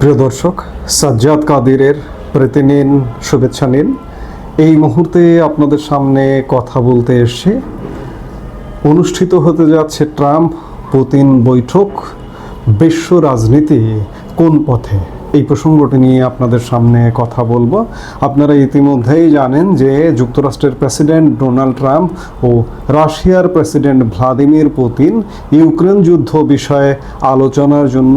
প্রিয় দর্শক, সাজ্জাদ কাদিরের প্রীতি নিন শুভেচ্ছা নিন। এই মুহূর্তে আপনাদের সামনে কথা বলতে এসে অনুষ্ঠিত হতে যাচ্ছে ট্রাম্প পুতিন বৈঠক। বিশ্ব রাজনীতি কোন পথে? এই প্রসঙ্গটি নিয়ে আপনাদের সামনে কথা বলব। আপনারা ইতিমধ্যেই জানেন যে যুক্তরাষ্ট্রের প্রেসিডেন্ট ডোনাল্ড ট্রাম্প ও রাশিয়ার প্রেসিডেন্ট ভ্লাদিমির পুতিন ইউক্রেন যুদ্ধ বিষয়ে আলোচনার জন্য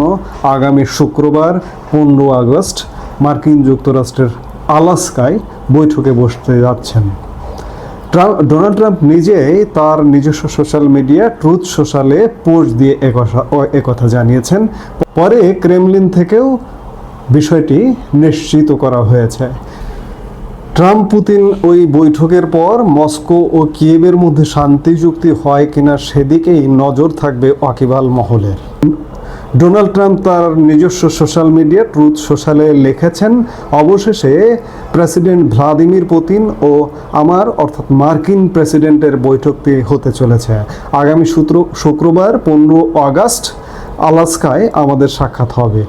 আগামী শুক্রবার পনেরো আগস্ট মার্কিন যুক্তরাষ্ট্রের আলাস্কায় বৈঠকে বসতে যাচ্ছেন। ডোনাল্ড ট্রাম্প নিজেই তার নিজস্ব সোশ্যাল মিডিয়া ট্রুথ সোশ্যালে পোস্ট দিয়ে একথা জানিয়েছেন। পরে ক্রেমলিন থেকেও বিষয়টি নিশ্চিত করা হয়েছে। ট্রাম্প পুতিন ওই বৈঠকের পর মস্কো ও কিয়েভের মধ্যে শান্তি চুক্তি হয় কিনা সেদিকেই নজর থাকবে ওয়াকিবাল মহলের। ডোনাল্ড ট্রাম্প তার নিজস্ব সোশ্যাল মিডিয়া ট্রুথ সোশ্যালে লিখেছেন, অবশেষে প্রেসিডেন্ট ভ্লাদিমির পুতিন ও আমার, অর্থাৎ মার্কিন প্রেসিডেন্টের বৈঠকটি হতে চলেছে। আগামী সূত্র, শুক্রবার পনেরো আগস্ট আলাস্কায় আমাদের সাক্ষাৎ হবে।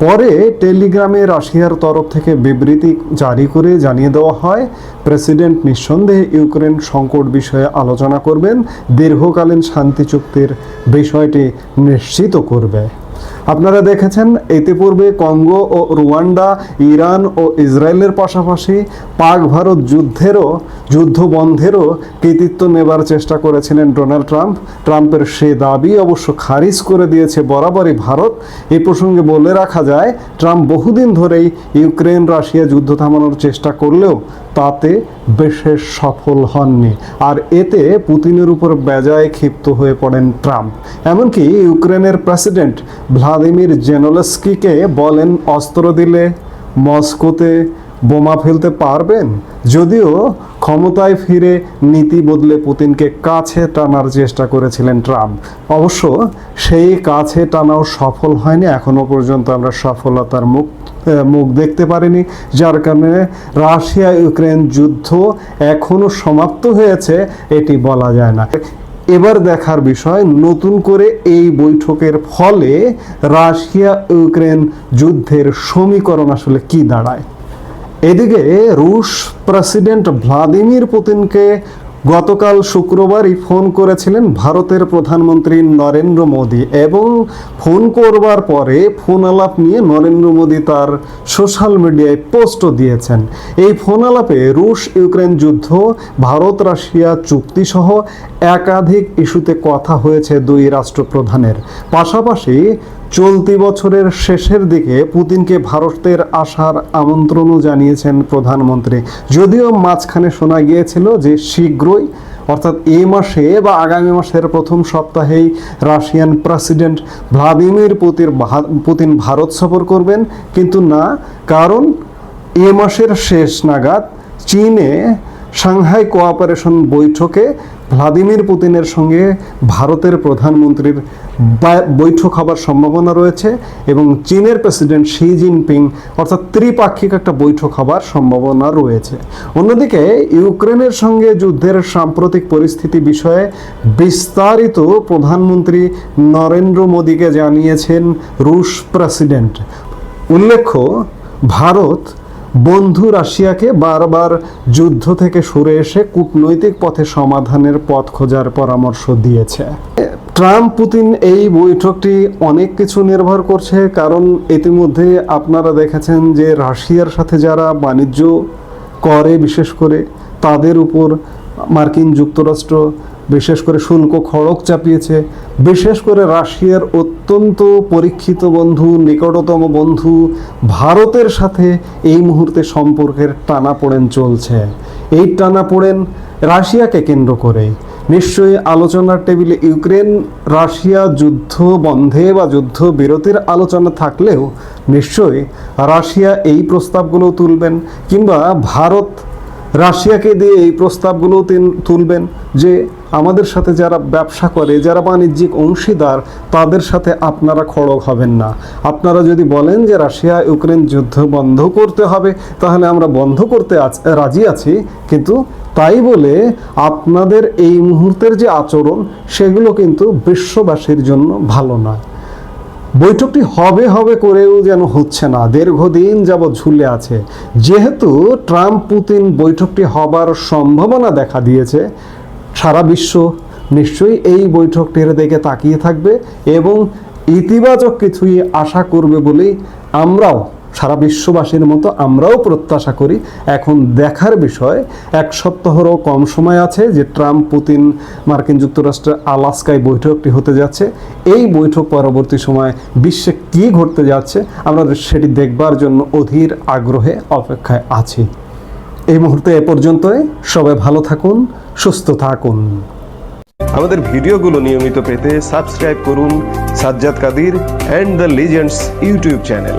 পরে টেলিগ্রামে রাশিয়ার তরফ থেকে বিবৃতি জারি করে জানিয়ে দেওয়া হয়, প্রেসিডেন্ট নিঃসন্দেহে ইউক্রেন সংকট বিষয়ে আলোচনা করবেন, দীর্ঘকালীন শান্তি চুক্তির বিষয়টি নিশ্চিত করবে। আপনারা দেখেছেন, ইতিপূর্বে কঙ্গো ও রুয়ান্ডা, ইরান ও ইসরায়েলের পাশাপাশি পাক ভারত যুদ্ধেরও যুদ্ধ বন্ধেরও কৃতিত্ব নেবার চেষ্টা করেছিলেন ডোনাল্ড ট্রাম্প। ট্রাম্পের সে দাবি অবশ্য খারিজ করে দিয়েছে বরাবরই ভারত। এই প্রসঙ্গে বলে রাখা যায়, ট্রাম্প বহুদিন ধরেই ইউক্রেন রাশিয়া যুদ্ধ থামানোর চেষ্টা করলেও তাতে বিশেষ সফল হননি। আর এতে পুতিনের উপর বেজায় ক্ষিপ্ত হয়ে পড়েন ট্রাম্প। এমনকি ইউক্রেনের প্রেসিডেন্ট ভ্লাদিমির জেনোলস্কিকে বলেন, অস্ত্র দিলে মস্কোতে বোমা ফেলতে পারবেন, যদিও ক্ষমতায় ফিরে নীতি বদলে পুতিনকে কাছে টানার চেষ্টা করেছিলেন ট্রাম্প। অবশ্য সেই কাছে টানাও সফল হয়নি এখনও পর্যন্ত আমরা সফলতার মুখ মুখ দেখতে পারিনি, যার কারণে রাশিয়া ইউক্রেন যুদ্ধ এখনও সমাপ্ত হয়েছে, এটি বলা যায় না। এবার দেখার বিষয়, নতুন করে এই বৈঠকের ফলে রাশিয়া ইউক্রেন যুদ্ধের সমীকরণ আসলে কি দাঁড়ায়? এদিকে রুশ প্রেসিডেন্ট ভ্লাদিমির পুতিনকে গতকাল শুক্রবারই ফোন করেছিলেন ভারতের প্রধানমন্ত্রী নরেন্দ্র মোদী এবং ফোন করবার পরে ফোন আলাপ নিয়ে নরেন্দ্র মোদী তার সোশ্যাল মিডিয়ায় পোস্টও দিয়েছেন। এই ফোন আলাপে রুশ ইউক্রেন যুদ্ধ ভারত রাশিয়া চুক্তিসহ একাধিক ইস্যুতে কথা হয়েছে দুই রাষ্ট্রপ্রধানের। পাশাপাশি চলতি বছরের শেষের দিকে পুতিনকে ভারতের আসার আমন্ত্রণও জানিয়েছেন প্রধানমন্ত্রী। যদিও মাঝখানে শোনা গিয়েছিল যে শীঘ্রই, অর্থাৎ এই মাসে বা আগামী মাসের প্রথম সপ্তাহেই Russian president Vladimir পুতির Putin Bharat সফর করবেন। কিন্তু না, কারণ এ মাসের শেষ নাগাদ চীনে সাংহাই কোঅপারেশন বৈঠকে ভ্লাদিমির পুতিনের সঙ্গে ভারতের প্রধানমন্ত্রীর বৈঠক হবার সম্ভাবনা রয়েছে এবং চীনের প্রেসিডেন্ট শি জিনপিং অর্থাৎ ত্রিপাক্ষিক একটা বৈঠক হবার সম্ভাবনা রয়েছে। অন্যদিকে, ইউক্রেনের সঙ্গে যুদ্ধের সাম্প্রতিক পরিস্থিতি বিষয়ে বিস্তারিত প্রধানমন্ত্রী নরেন্দ্র মোদীকে জানিয়েছেন রুশ প্রেসিডেন্ট। উল্লেখ্য, ভারত বন্ধু রাশিয়াকে বারবার যুদ্ধ থেকে সরে এসে কূটনৈতিক পথে সমাধানের পথ খোঁজার পরামর্শ দিয়েছে। ট্রাম্প পুতিন এই বৈঠকটি অনেক কিছু নির্ভর করছে, কারণ ইতিমধ্যে আপনারা দেখেছেন যে রাশিয়ার সাথে যারা বাণিজ্য করে, বিশেষ করে তাদের উপর মার্কিন যুক্তরাষ্ট্র বিশেষ করে শুল্ক খড়ক চাপিয়েছে। বিশেষ করে রাশিয়ার অত্যন্ত পরীক্ষিত বন্ধু, নিকটতম বন্ধু ভারতের সাথে এই মুহূর্তে সম্পর্কের টানাপোড়েন চলছে। এই টানাপোড়েন রাশিয়াকে কেন্দ্র করে। নিশ্চয়ই আলোচনার টেবিলে ইউক্রেন, রাশিয়া যুদ্ধ বন্ধে বা যুদ্ধ বিরতির আলোচনা থাকলেও নিশ্চয়ই রাশিয়া এই প্রস্তাবগুলো তুলবেন কিংবা ভারত রাশিয়াকে দিয়ে এই প্রস্তাবগুলো তিন- তুলবেন যে আমাদের সাথে যারা ব্যবসা করে, যারা বাণিজ্যিক অংশীদার, তাদের সাথে আপনারা খড়গ হবেন না। আপনারা যদি বলেন যে রাশিয়া ইউক্রেন যুদ্ধ বন্ধ করতে হবে, তাহলে আমরা বন্ধ করতে রাজি আছি। কিন্তু তাই বলে আপনাদের এই মুহূর্তের যে আচরণ, সেগুলো কিন্তু বিশ্ববাসীর জন্য ভালো নয়। বৈঠকটি হবে হবে করেও যেন হচ্ছে না। দীর্ঘদিন যাবৎ ঝুলে আছে। যেহেতু ট্রাম্প পুতিন বৈঠকটি হবার সম্ভাবনা দেখা দিয়েছে, সারা বিশ্ব নিশ্চয়ই এই বৈঠকটির দিকে তাকিয়ে থাকবে এবং ইতিবাচক কিছুই আশা করবে বলেই আমরাও সারা বিশ্ববাসীর মতো আমরাও প্রত্যাশা করি, এখন দেখার বিষয়, এক সপ্তাহেরও কম সময় আছে যে ট্রাম্প, পুতিন, মার্কিন যুক্তরাষ্ট্রের আলাস্কায় বৈঠকটি হতে যাচ্ছে। এই বৈঠক পরবর্তী সময় বিশ্বে কী ঘটতে যাচ্ছে, আমরা সেটি দেখবার জন্য অধীর আগ্রহে অপেক্ষায় আছি। এই মুহূর্তে এ পর্যন্তই, সবাই ভালো থাকুন, সুস্থ থাকুন। আমাদের ভিডিওগুলো নিয়মিত পেতে সাবস্ক্রাইব করুন Sajjad Kadir and the legends YouTube channel.